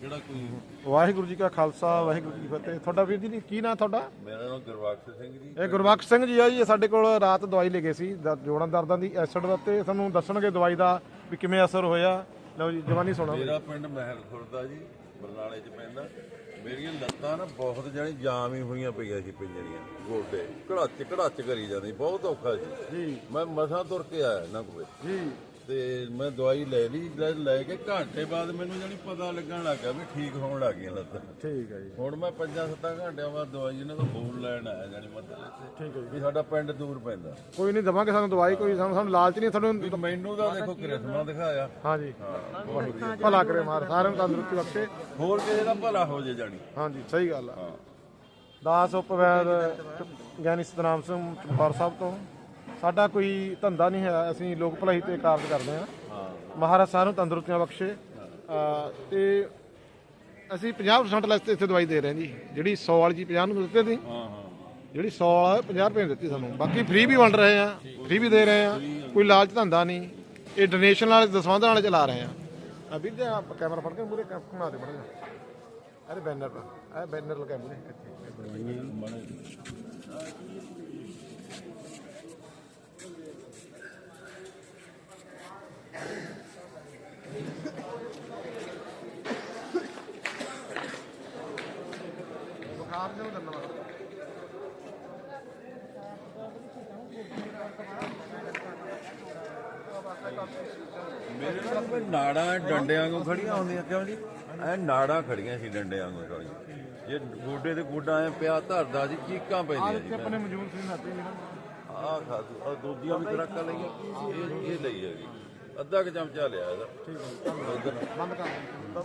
ਜਿਹੜਾ ਕੋਈ ਵਾਹਿਗੁਰੂ ਜੀ ਕਾ ਖਾਲਸਾ ਵਾਹਿਗੁਰੂ ਜੀ ਕੀ ਫਤਿਹ। ਤੁਹਾਡਾ ਵੀਰ ਜੀ ਕੀ ਨਾਂ ਤੁਹਾਡਾ? ਮੇਰਾ ਨਾਮ ਗੁਰਬਖਸ਼ ਸਿੰਘ ਜੀ। ਇਹ ਗੁਰਬਖਸ਼ ਸਿੰਘ ਜੀ ਆ ਜੀ ਇਹ ਸਾਡੇ ਕੋਲ ਰਾਤ ਦਵਾਈ ਲੈ ਗਏ ਸੀ ਦ- ਜੋੜਾਂ ਦਰਦਾਂ ਦੀ ਐਸਿਡ ਦਾ ਤੇ ਸਾਨੂੰ ਦੱਸਣਗੇ ਦਵਾਈ ਦਾ ਵੀ ਕਿਵੇਂ ਅਸਰ ਹੋਇਆ। ਲਓ ਜੀ ਜਵਾਨੀ ਸੁਣੋ ਮੇਰਾ ਪਿੰਡ ਮਹਿਲ ਖੁਰਦਾ ਜੀ ਬਰਨਾਲੇ 'ਚ ਪੈਂਦਾ। ਮੇਰੀਆਂ ਲੱਤਾਂ ਨਾ ਬਹੁਤ ਜਾਣੀ ਜਾਮ ਹੀ ਹੋਈਆਂ ਪਈਆਂ ਸੀ ਪਿੰਜਰੀਆਂ ਗੋਡੇ। ਘੜਾਚ ਘੜਾਚ ਕਰੀ ਜਾਂਦੀ ਬਹੁਤ ਔਖਾ ਸੀ। ਜੀ। ਮੈਂ ਮਸਾਂ ਤੁਰ ਕੇ ਆਇਆ ਇਹਨਾਂ ਕੋਲੇ। ਜੀ। ਤੇ ਮੈਂ ਦਵਾਈ ਲੈ ਲਈ ਲੈ- ਲੈ ਕੇ ਘੰਟੇ ਬਾਅਦ ਮੈਨੂੰ ਜਾਣੀ ਪਤਾ ਲੱਗਣ ਲੱਗਾ ਵੀ ਠੀਕ ਹੋਣ ਲੱਗ ਗਈਆਂ ਲੱਤਾਂ। ਠੀਕ ਹੈ ਜੀ। ਹੁਣ ਮੈਂ 5-7 ਘੰਟਿਆਂ ਬਾਅਦ ਦਵਾਈ ਇਹਨਾਂ ਤੋਂ ਬੋਲ ਲੈਣ ਆਇਆ ਜਾਣੀ ਮਤਲਬ ਠੀਕ ਹੈ ਜੀ। ਵੀ ਸਾਡਾ ਪਿੰਡ ਦੂਰ ਪੈਂਦਾ। ਕੋਈ ਨਹੀਂ ਦਵਾਂਗੇ ਸਾਨੂੰ ਦਵਾਈ ਕੋਈ ਸਾਨੂੰ ਸਾਨੂੰ ਲਾਲਚ ਨਹੀਂ ਤੁਹਾਨੂੰ ਵੀ ਮੈਨੂੰ ਤਾਂ ਦੇਖੋ ਕ੍ਰਿਸ਼ਮਾ ਦਿਖਾਇਆ। ਹਾਂਜੀ। ਭਲਾ ਕਰੇ ਮਾਰ ਸਾਰਿਆਂ ਨੂੰ ਤੰਦਰੁਸਤੀ ਬਖਸ਼ੇ। ਹੋਰ ਕਿਸੇ ਦਾ ਭਲਾ ਹੋ ਜੇ ਜਾਣੀ। ਹਾਂਜੀ ਸਹੀ ਗੱਲ ਆ। ਦਾਸ ਉਪਵੈਦ ਗਿਆਨੀ ਸਤਨਾਮ ਸਿੰਘ ਚਮਕੌਰ ਸਾਹਿਬ ਤੋਂ। ਸਾਡਾ ਕੋਈ ਧੰਦਾ ਨਹੀਂ ਹੈ ਅਸੀਂ ਲੋਕ ਭਲਾਈ ਤੇ ਕਾਰਜ ਕਰਦੇ ਹਾਂ। ਮਹਾਰਾਜ ਸਾਰਿਆਂ ਨੂੰ ਤੰਦਰੁਸਤੀਆਂ ਬਖਸ਼ੇ। ਤੇ ਅਸੀਂ 50% ਲੈਸ ਤੇ ਇੱਥੇ ਦਵਾਈ ਦੇ ਰਹੇ ਹਾਂ ਜੀ। ਜਿਹੜੀ 100 ਵਾਲੀ ਜੀ 50 ਨੂੰ ਦਿੱਤੇ ਸੀ। ਹਾਂ ਹਾਂ। ਜਿਹੜੀ 100 ਵਾਲਾ 50 ਰੁਪਏ ਦਿੱਤੀ ਸਾਨੂੰ। ਬਾਕੀ ਫ੍ਰੀ ਵੀ ਵੰਡ ਰਹੇ ਆ ਫ੍ਰੀ ਵੀ ਦੇ ਰਹੇ ਆ। ਕੋਈ ਲਾਲਚ ਧੰਦਾ ਨਹੀਂ। ਇਹ ਡੋਨੇਸ਼ਨ ਵਾਲੇ ਦਸਵੰਧਾਂ ਵਾਲੇ ਚਲਾ ਰਹੇ ਆ ਆ ਵੀਰ ਜੀ ਆਪ ਕੈਮਰਾ ਫੜ ਕੇ ਮੂਰੇ ਘੁਮਾ ਦੇ ਬੜਾ ਅਰੇ ਬੈਨਰ ਪਰ ਇਹ ਬੈਨਰ ਲਗਾ ਮੂਰੇ ਬੁਖਾਰ ਨੂੰ ਦੰਨਾ ਮੇਰੇ ਨਾਲ ਕੋਈ ਨਾੜਾਂ ਡੰਡਿਆਂ ਨੂੰ ਖੜੀਆਂ ਹੁੰਦੀਆਂ ਕਿਉਂ ਜੀ? ਐ ਨਾੜਾਂ ਖੜੀਆਂ ਸੀ ਡੰਡਿਆਂ ਨੂੰ ਖੜੀਆਂ ਜੇ ਗੋਡੇ ਤੇ ਗੋਡਾ ਐ ਪਿਆ ਧਰਦਾ ਸੀ ਚੀਕਾਂ ਪੈਂਦੀਆਂ ਜੀ ਆਪਣੇ ਮੌਜੂਦ ਸੀ ਨਾਤੇ ਜੀ ਆਹ ਖਾਦੂ ਆ ਦੂਜੀਆਂ ਵੀ ਖਰਾਕਾਂ ਲਈਆਂ ਇਹ ਇਹ ਲਈ ਹੈਗੀ ਅੱਧਾ ਕੁ ਚਮਚਾ ਲਿਆ ਇਹਦਾ। ਠੀਕ ਹੈ ਬੰਦ ਕਰ ਦਿਓ।